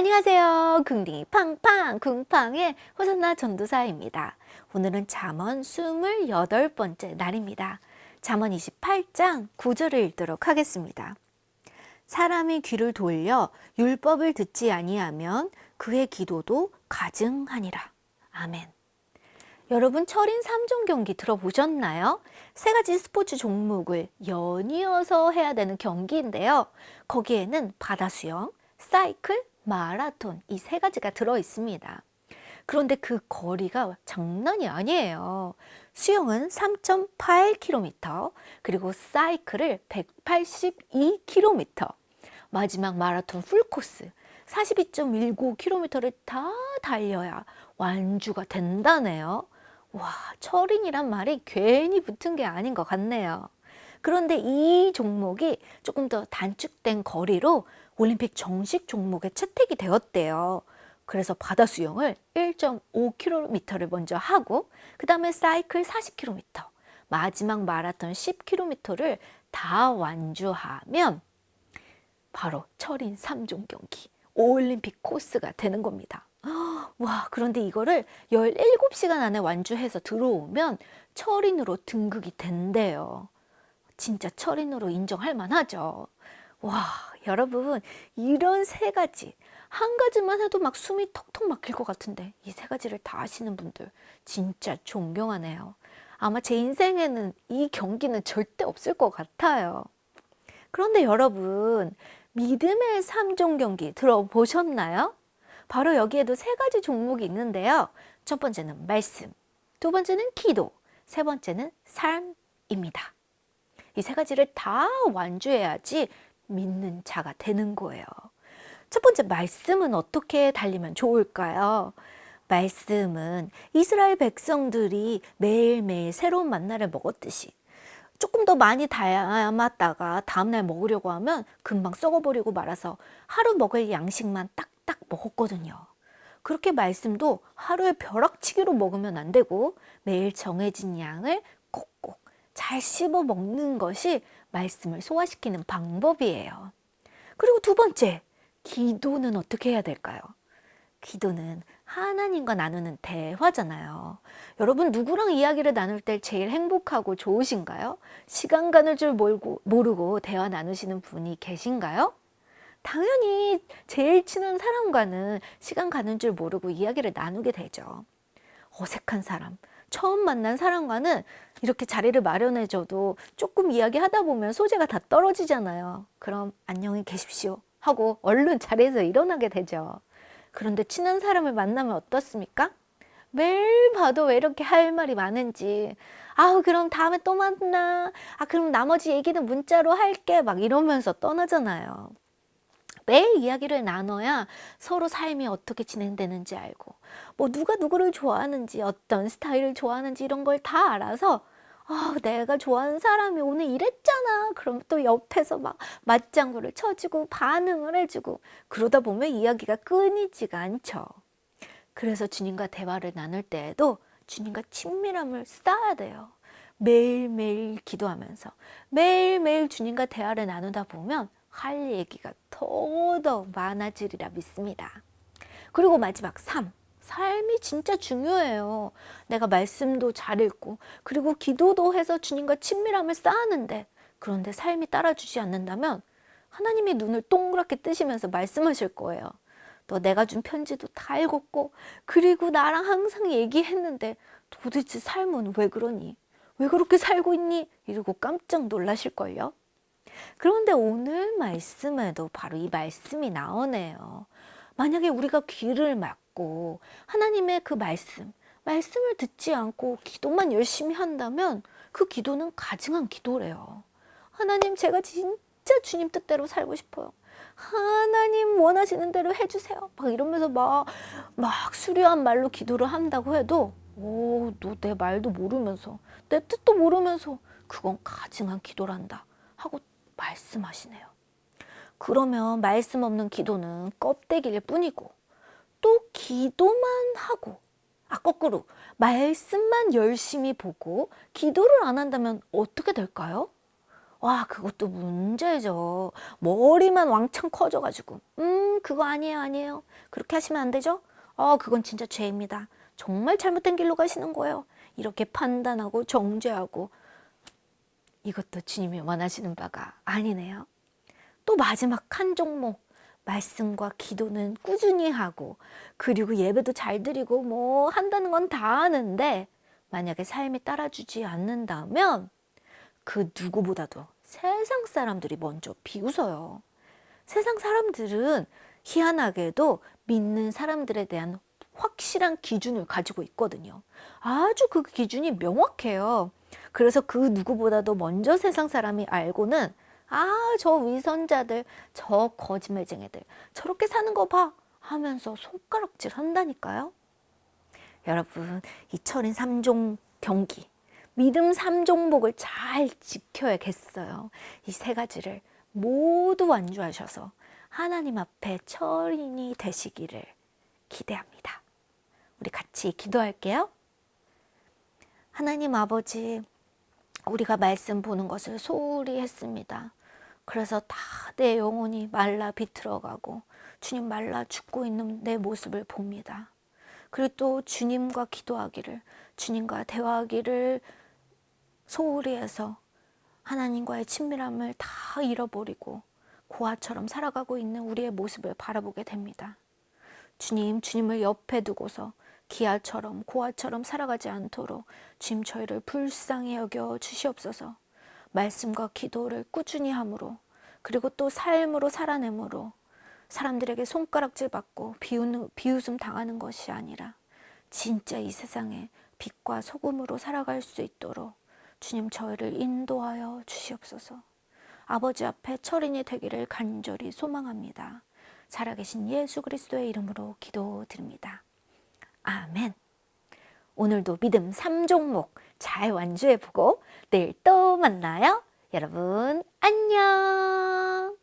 안녕하세요. 궁딩이 팡팡 궁팡의 호산나 전도사입니다. 오늘은 잠언 28번째 날입니다. 잠언 28장 9절을 읽도록 하겠습니다. 사람이 귀를 돌려 율법을 듣지 아니하면 그의 기도도 가증하니라. 아멘. 여러분 철인 3종 경기 들어보셨나요? 세 가지 스포츠 종목을 연이어서 해야 되는 경기인데요. 거기에는 바다 수영, 사이클, 마라톤 이 세 가지가 들어 있습니다. 그런데 그 거리가 장난이 아니에요. 수영은 3.8km, 그리고 사이클을 182km, 마지막 마라톤 풀코스 42.19km를 다 달려야 완주가 된다네요. 와, 철인이란 말이 괜히 붙은 게 아닌 것 같네요. 그런데 이 종목이 조금 더 단축된 거리로 올림픽 정식 종목에 채택이 되었대요. 그래서 바다 수영을 1.5km를 먼저 하고 그 다음에 사이클 40km, 마지막 마라톤 10km를 다 완주하면 바로 철인 3종 경기 올림픽 코스가 되는 겁니다. 와, 그런데 이거를 17시간 안에 완주해서 들어오면 철인으로 등극이 된대요. 진짜 철인으로 인정할 만하죠. 와, 여러분, 이런 세 가지. 한 가지만 해도 막 숨이 턱턱 막힐 것 같은데, 이 세 가지를 다 아시는 분들, 진짜 존경하네요. 아마 제 인생에는 이 경기는 절대 없을 것 같아요. 그런데 여러분, 믿음의 3종 경기 들어보셨나요? 바로 여기에도 세 가지 종목이 있는데요. 첫 번째는 말씀, 두 번째는 기도, 세 번째는 삶입니다. 이 세 가지를 다 완주해야지 믿는 자가 되는 거예요. 첫 번째 말씀은 어떻게 달리면 좋을까요? 말씀은 이스라엘 백성들이 매일매일 새로운 만나를 먹었듯이 조금 더 많이 담았다가 다음날 먹으려고 하면 금방 썩어버리고 말아서 하루 먹을 양식만 딱딱 먹었거든요. 그렇게 말씀도 하루에 벼락치기로 먹으면 안 되고 매일 정해진 양을 꼭꼭 잘 씹어 먹는 것이 말씀을 소화시키는 방법이에요. 그리고 두 번째, 기도는 어떻게 해야 될까요? 기도는 하나님과 나누는 대화잖아요. 여러분 누구랑 이야기를 나눌 때 제일 행복하고 좋으신가요? 시간 가는 줄 모르고, 모르고 대화 나누시는 분이 계신가요? 당연히 제일 친한 사람과는 시간 가는 줄 모르고 이야기를 나누게 되죠. 어색한 사람, 처음 만난 사람과는 이렇게 자리를 마련해줘도 조금 이야기하다 보면 소재가 다 떨어지잖아요. 그럼 안녕히 계십시오 하고 얼른 자리에서 일어나게 되죠. 그런데 친한 사람을 만나면 어떻습니까? 매일 봐도 왜 이렇게 할 말이 많은지. 아우, 그럼 다음에 또 만나. 아, 그럼 나머지 얘기는 문자로 할게. 막 이러면서 떠나잖아요. 매일 이야기를 나눠야 서로 삶이 어떻게 진행되는지 알고, 뭐 누가 누구를 좋아하는지, 어떤 스타일을 좋아하는지 이런 걸 다 알아서, 아, 내가 좋아하는 사람이 오늘 이랬잖아. 그럼 또 옆에서 막 맞장구를 쳐주고 반응을 해주고, 그러다 보면 이야기가 끊이지가 않죠. 그래서 주님과 대화를 나눌 때에도 주님과 친밀함을 쌓아야 돼요. 매일매일 기도하면서 매일매일 주님과 대화를 나누다 보면 할 얘기가 더더 많아지리라 믿습니다. 그리고 마지막 3. 삶이 진짜 중요해요. 내가 말씀도 잘 읽고, 그리고 기도도 해서 주님과 친밀함을 쌓았는데, 그런데 삶이 따라주지 않는다면, 하나님이 눈을 동그랗게 뜨시면서 말씀하실 거예요. 너 내가 준 편지도 다 읽었고, 그리고 나랑 항상 얘기했는데, 도대체 삶은 왜 그러니? 왜 그렇게 살고 있니? 이러고 깜짝 놀라실걸요? 그런데 오늘 말씀에도 바로 이 말씀이 나오네요. 만약에 우리가 귀를 막고 하나님의 그 말씀, 말씀을 듣지 않고 기도만 열심히 한다면 그 기도는 가증한 기도래요. 하나님, 제가 진짜 주님 뜻대로 살고 싶어요. 하나님 원하시는 대로 해주세요. 막 이러면서 막, 막 수려한 말로 기도를 한다고 해도, 오, 너 내 말도 모르면서, 내 뜻도 모르면서, 그건 가증한 기도란다. 하고 말씀하시네요. 그러면 말씀 없는 기도는 껍데기일 뿐이고 또 기도만 하고 아 거꾸로 말씀만 열심히 보고 기도를 안 한다면 어떻게 될까요? 와, 그것도 문제죠. 머리만 왕창 커져가지고. 음, 그거 아니에요, 아니에요. 그렇게 하시면 안 되죠? 어, 그건 진짜 죄입니다. 정말 잘못된 길로 가시는 거예요. 이렇게 판단하고 정죄하고. 이것도 주님이 원하시는 바가 아니네요. 또 마지막 한 종목. 말씀과 기도는 꾸준히 하고, 그리고 예배도 잘 드리고, 뭐, 한다는 건 다 하는데, 만약에 삶이 따라주지 않는다면, 그 누구보다도 세상 사람들이 먼저 비웃어요. 세상 사람들은 희한하게도 믿는 사람들에 대한 확실한 기준을 가지고 있거든요. 아주 그 기준이 명확해요. 그래서 그 누구보다도 먼저 세상 사람이 알고는 아, 저 위선자들, 저 거짓말쟁이들, 저렇게 사는 거 봐! 하면서 손가락질 한다니까요. 여러분, 이 철인 3종 경기, 믿음 3종목을 잘 지켜야겠어요. 이 세 가지를 모두 완주하셔서 하나님 앞에 철인이 되시기를 기대합니다. 우리 같이 기도할게요. 하나님 아버지, 우리가 말씀 보는 것을 소홀히 했습니다. 그래서 다 내 영혼이 말라 비틀어가고 주님 말라 죽고 있는 내 모습을 봅니다. 그리고 또 주님과 기도하기를, 주님과 대화하기를 소홀히 해서 하나님과의 친밀함을 다 잃어버리고 고아처럼 살아가고 있는 우리의 모습을 바라보게 됩니다. 주님, 주님을 옆에 두고서 기아처럼 고아처럼 살아가지 않도록 주님 저희를 불쌍히 여겨 주시옵소서. 말씀과 기도를 꾸준히 함으로 그리고 또 삶으로 살아내므로 사람들에게 손가락질 받고 비웃, 비웃음 당하는 것이 아니라 진짜 이 세상에 빛과 소금으로 살아갈 수 있도록 주님 저희를 인도하여 주시옵소서. 아버지 앞에 철인이 되기를 간절히 소망합니다. 살아계신 예수 그리스도의 이름으로 기도드립니다. 아멘. 오늘도 믿음 3종목 잘 완주해보고 내일 또 만나요. 여러분, 안녕!